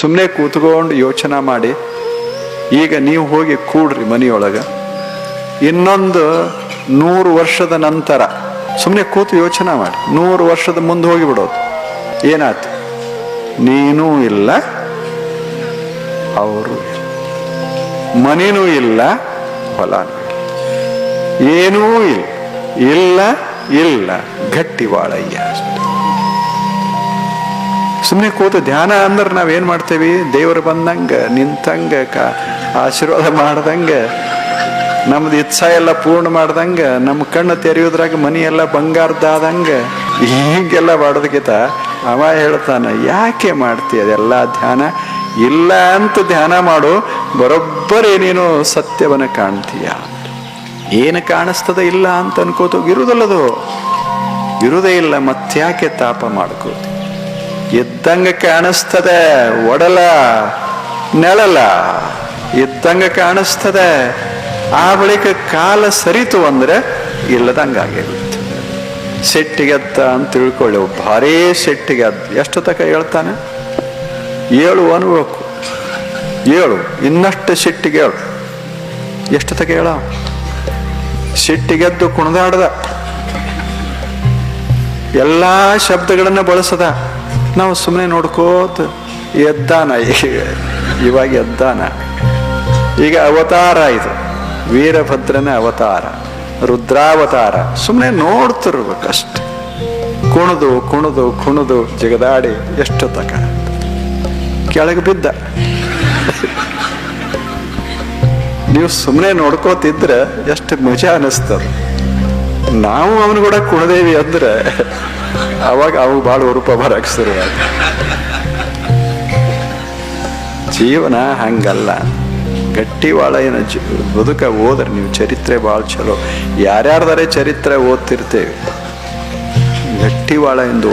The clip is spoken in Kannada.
ಸುಮ್ಮನೆ ಕೂತ್ಕೊಂಡು ಯೋಚನೆ ಮಾಡಿ, ಈಗ ನೀವು ಹೋಗಿ ಕೂಡ್ರಿ ಮನೆಯೊಳಗೆ. ಇನ್ನೊಂದು ನೂರು ವರ್ಷದ ನಂತರ ಸುಮ್ಮನೆ ಕೂತು ಯೋಚನೆ ಮಾಡಿ. ನೂರು ವರ್ಷದ ಮುಂದೆ ಹೋಗಿಬಿಡೋದು ಏನಾಯ್ತು? ನೀನೂ ಇಲ್ಲ, ಅವರು ಮನೇನೂ ಇಲ್ಲ ಇಲ್ಲ. ಏನೂ ಇಲ್ಲ. ಇಲ್ಲ ಇಲ್ಲ. ಗಟ್ಟಿವಾಳಯ್ಯ ಸುಮ್ಮನೆ ಕೂತು ಧ್ಯಾನ ಅಂದ್ರೆ ನಾವೇನು ಮಾಡ್ತೇವೆ? ದೇವರು ಬಂದಂಗ, ನಿಂತಂಗ, ಕ ಆಶೀರ್ವಾದ ಮಾಡ್ದಂಗೆ, ನಮ್ದು ಇಚ್ಛಾ ಎಲ್ಲ ಪೂರ್ಣ ಮಾಡ್ದಂಗೆ ನಮ್ಮ ಕಣ್ಣು ತೆರೆಯೋದ್ರಾಗ ಮನೆಯೆಲ್ಲ ಬಂಗಾರದಾದಂಗ ಹೀಗೆಲ್ಲ ಮಾಡೋದಕ್ಕಿಂತ ಅವ ಹೇಳ್ತಾನೆ, ಯಾಕೆ ಮಾಡ್ತೀಯ ಅದೆಲ್ಲ ಧ್ಯಾನ? ಇಲ್ಲ ಅಂತ ಧ್ಯಾನ ಮಾಡು, ಬರೋಬ್ಬರಿ ನೀನು ಸತ್ಯವನ್ನ ಕಾಣ್ತೀಯ. ಏನು ಕಾಣಿಸ್ತದ ಇಲ್ಲ ಅಂತ ಅನ್ಕೋತು ಇರುವುದಲ್ಲದು ಇರುವುದೇ ಇಲ್ಲ, ಮತ್ತ್ಯಾಕೆ ತಾಪ ಮಾಡ್ಕೋತಿ? ಇದ್ದಂಗ ಕಾಣಿಸ್ತದೆ ಒಡಲ, ನೆಳಲ. ಇದ್ದಂಗ ಕಾಣಿಸ್ತದೆ, ಆ ಬಳಿಕ ಕಾಲ ಸರಿತು ಅಂದ್ರೆ ಇಲ್ಲದಂಗಾಗಿರುತ್ತೆ ಸೆಟ್ಟಿಗೆದ್ದ ಅಂತ ತಿಳ್ಕೊಳ್ಳಿ ಭಾರೀ ಸೆಟ್ಟಿಗೆದ್ದ. ಎಷ್ಟು ತಕ ಹೇಳ್ತಾನೆ? ಏಳು ಅನ್ಬೇಕು ಏಳು, ಇನ್ನಷ್ಟು ಸಿಟ್ಟಿಗೆ ಹೇಳು. ಎಷ್ಟು ತಕ ಹೇಳ? ಸಿಟ್ಟಿಗೆದ್ದು ಕುಣಿದಾಡ್ದ. ಎಲ್ಲಾ ಶಬ್ದಗಳನ್ನು ಬಳಸದ. ನಾವು ಸುಮ್ಮನೆ ನೋಡ್ಕೋತ ಎದ್ದಾನ ಇವಾಗ ಎದ್ದಾನ. ಈಗ ಅವತಾರ ಇದು. ವೀರಭದ್ರನ ಅವತಾರ, ರುದ್ರಾವತಾರ. ಸುಮ್ಮನೆ ನೋಡ್ತಿರ್ಬೇಕಷ್ಟೆ. ಕುಣಿದು ಕುಣಿದು ಕುಣಿದು ಜಗದಾಡಿ ಎಷ್ಟು ತಕ ಕೆಳಗೆ ಬಿದ್ದ. ನೀವು ಸುಮ್ಮನೆ ನೋಡ್ಕೋತಿದ್ರೆ ಎಷ್ಟು ಮಜಾ ಅನಿಸ್ತದ. ನಾವು ಅವನು ಕೂಡ ಕುಣದೇವಿ ಅಂದ್ರೆ ಅವಾಗ ಅವು ಭಾಳ ರೂಪ ಬರಕ್ ಶುರುವಾದ ಜೀವನ ಹಂಗಲ್ಲ. ಗಟ್ಟಿ ಭಾಳ ಏನು ಜಿ, ಬದುಕ ಓದ್ರಿ ನೀವು ಚರಿತ್ರೆ ಭಾಳ ಚಲೋ. ಯಾರ್ಯಾರ್ದಾರೆ ಚರಿತ್ರೆ ಓದ್ತಿರ್ತೇವೆ ಗಟ್ಟಿ ಭಾಳ ಎಂದು